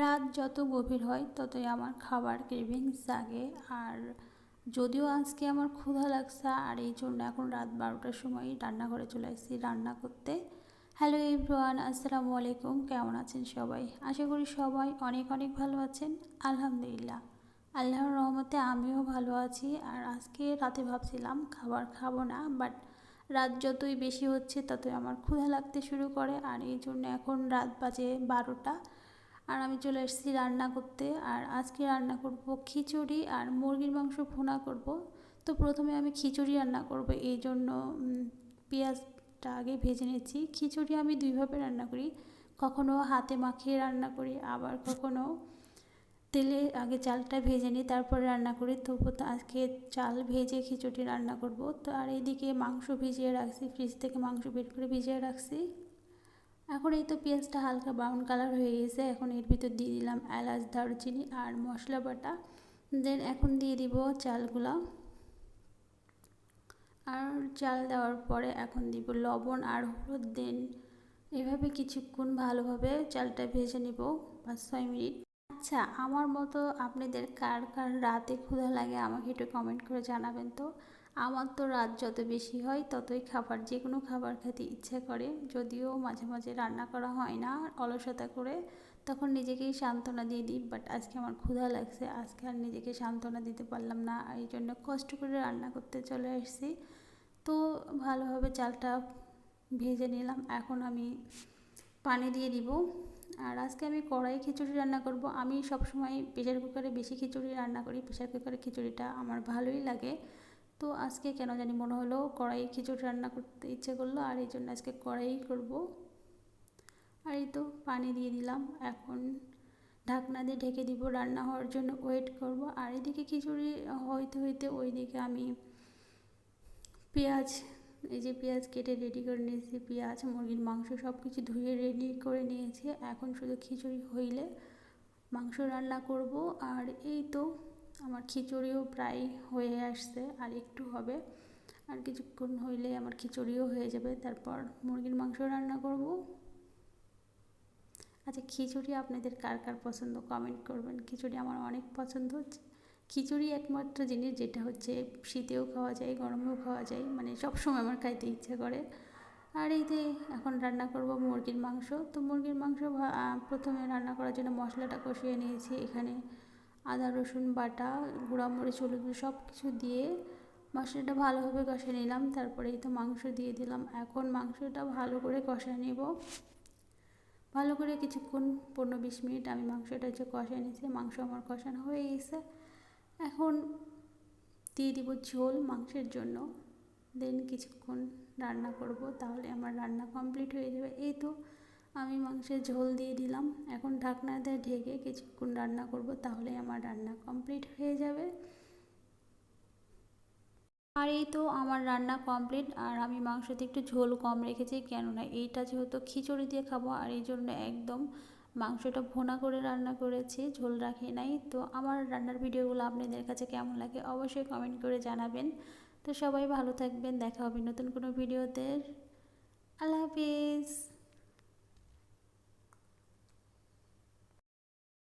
রাত যত গভীর হয়, ততই আমার খাবার ক্রেভিংস জাগে। আর যদিও আজকে আমার ক্ষুধা লাগছে, আর এই জন্য এখন রাত বারোটার সময় রান্নাঘরে চলে এসেছি রান্না করতে। হ্যালো ইব্রান আসসালামু আলাইকুম, কেমন আছেন সবাই? আশা করি সবাই অনেক অনেক ভালো আছেন। আলহামদুলিল্লাহ। আল্লাহর রহমতে আমিও ভালো আছি। আর আজকে রাতে ভাবছিলাম খাবার খাব না বাট রাত যতই বেশি হচ্ছে, ততই আমার ক্ষুধা লাগতে শুরু করে। আর এই জন্য এখন রাত বাজে বারোটা। আর আমি চলে এসেছি রান্না করতে। আর আজকে রান্না করব খিচুড়ি আর মুরগির মাংস ভুনা করব। তো প্রথমে আমি খিচুড়ি রান্না করব, এই জন্য পেঁয়াজটা আগে ভেজে নিচ্ছি খিচুড়ি আমি দুইভাবে রান্না করি, কখনো হাতে মাখিয়ে রান্না করি, আবার কখনো তেলে আগে চালটা ভেজে নিই, তারপরে রান্না করি। তবু তো আজকে চাল ভেজে খিচুড়ি রান্না করব। তো আর এইদিকে মাংস ভিজিয়ে রাখছি, ফ্রিজ থেকে মাংস বের করে ভিজিয়ে রাখছি। এখন এই তো পেঁয়াজটা হালকা ব্রাউন কালার হয়ে গেছে। এখন এর ভিতর দিয়ে দিলাম এলাচ, দারুচিনি আর মশলা বাটা। দেন এখন দিয়ে দিব চালগুলা। আর চাল দেওয়ার পরে এখন দিব লবণ আর হলুদ। দেন এভাবে কিছুক্ষণ ভালোভাবে চালটা ভেজে নিব পাঁচ ছয় মিনিট। আচ্ছা আমার মতো আপনাদের কার কার রাতে ক্ষুধা লাগে আমাকে একটু কমেন্ট করে জানাবেন তো। আমার তো রাত যত বেশি হয় ততই খাবার যে কোনো খাবার খেতে ইচ্ছা করে। যদিও মাঝে মাঝে রান্না করা হয় না অলসতা করে, তখন নিজেকেই সান্ত্বনা দিয়ে দিই বাট আজকে আমার ক্ষুধা লাগছে। আজকে আর নিজেকে সান্ত্বনা দিতে পারলাম না, এই জন্য কষ্ট করে রান্না করতে চলে আসছি। তো ভালোভাবে চালটা ভেজে নিলাম। এখন আমি পানি দিয়ে দিব। আর আজকে আমি কড়াই খিচুড়ি রান্না করব। আমি সবসময় প্রেশার কুকারে বেশি খিচুড়ি রান্না করি। প্রেশার কুকারে খিচুড়িটা আমার ভালোই লাগে। তো আজকে কেন জানি মনে হলো কড়াই খিচুড়ি রান্না করতে ইচ্ছে করল, আর এই জন্য আজকে কড়াই করব। আর এই তো পানি দিয়ে দিলাম, এখন ঢাকনা দিয়ে ঢেকে দিব। রান্না হওয়ার জন্য ওয়েট করব। আর এদিকে খিচুড়ি হইতে হইতে ওইদিকে আমি পেঁয়াজ, এই যে পেঁয়াজ কেটে রেডি করে নিয়েছি। পেঁয়াজ, মুরগির মাংস সব কিছু ধুয়ে রেডি করে নিয়েছি। এখন শুধু খিচুড়ি হইলে মাংস রান্না করব। আর এই তো আমার খিচুড়িও প্রায় হয়ে আসছে, আর একটু হবে। আর কিছুক্ষণ হইলে আমার খিচুড়িও হয়ে যাবে। তারপর মুরগির মাংস রান্না করব। আচ্ছা খিচুড়ি আপনাদের কার কার পছন্দ? কমেন্ট করবেন। খিচুড়ি আমার অনেক পছন্দ খিচুড়ি একমাত্র জিনিস যেটা হচ্ছে শীতেও খাওয়া যায়, গরমেও খাওয়া যায়। মানে সবসময় আমার খাইতে ইচ্ছে করে। আর এই যে এখন রান্না করব মুরগির মাংস। তো মুরগির মাংস প্রথমে রান্না করার জন্য মশলাটা কষিয়ে নিয়েছি এখানে। আদা, রসুন, বাটা গুঁড়ামরিচ হলুদ সব কিছু দিয়ে মশলাটা ভালোভাবে কষে নিলাম। তারপরে এই তো মাংস দিয়ে দিলাম। এখন মাংসটা ভালো করে কষা নেব। ভালো করে কিছুক্ষণ, পনেরো বিশ মিনিট আমি মাংসটা যে কষায় নিয়েছি, মাংস আমার কষানো হয়ে গেছে। এখন দিয়ে দিব ঝোল মাংসের জন্য। দেন কিছুক্ষণ রান্না করব, তাহলে আমার রান্না কমপ্লিট হয়ে যাবে। এই তো আমি মাংসের ঝোল দিয়ে দিলাম। এখন ঢাকনা দিয়ে ঢেকে কিছুক্ষণ রান্না করব, তাহলে আমার রান্না কমপ্লিট হয়ে যাবে। আর এই তো আমার রান্না কমপ্লিট আর আমি মাংসতে একটু ঝোল কম রেখেছি, কেননা এইটা যেহেতু খিচুড়ি দিয়ে খাব, আর এই জন্য একদম মাংসটা ভোনা করে রান্না করেছি, ঝোল রাখি নাই। তো আমার রান্নার ভিডিওগুলো আপনাদের কাছে কেমন লাগে অবশ্যই কমেন্ট করে জানাবেন। তো সবাই ভালো থাকবেন, দেখা হবে নতুন কোনো ভিডিওতে। আল্লাহ হাফিজ।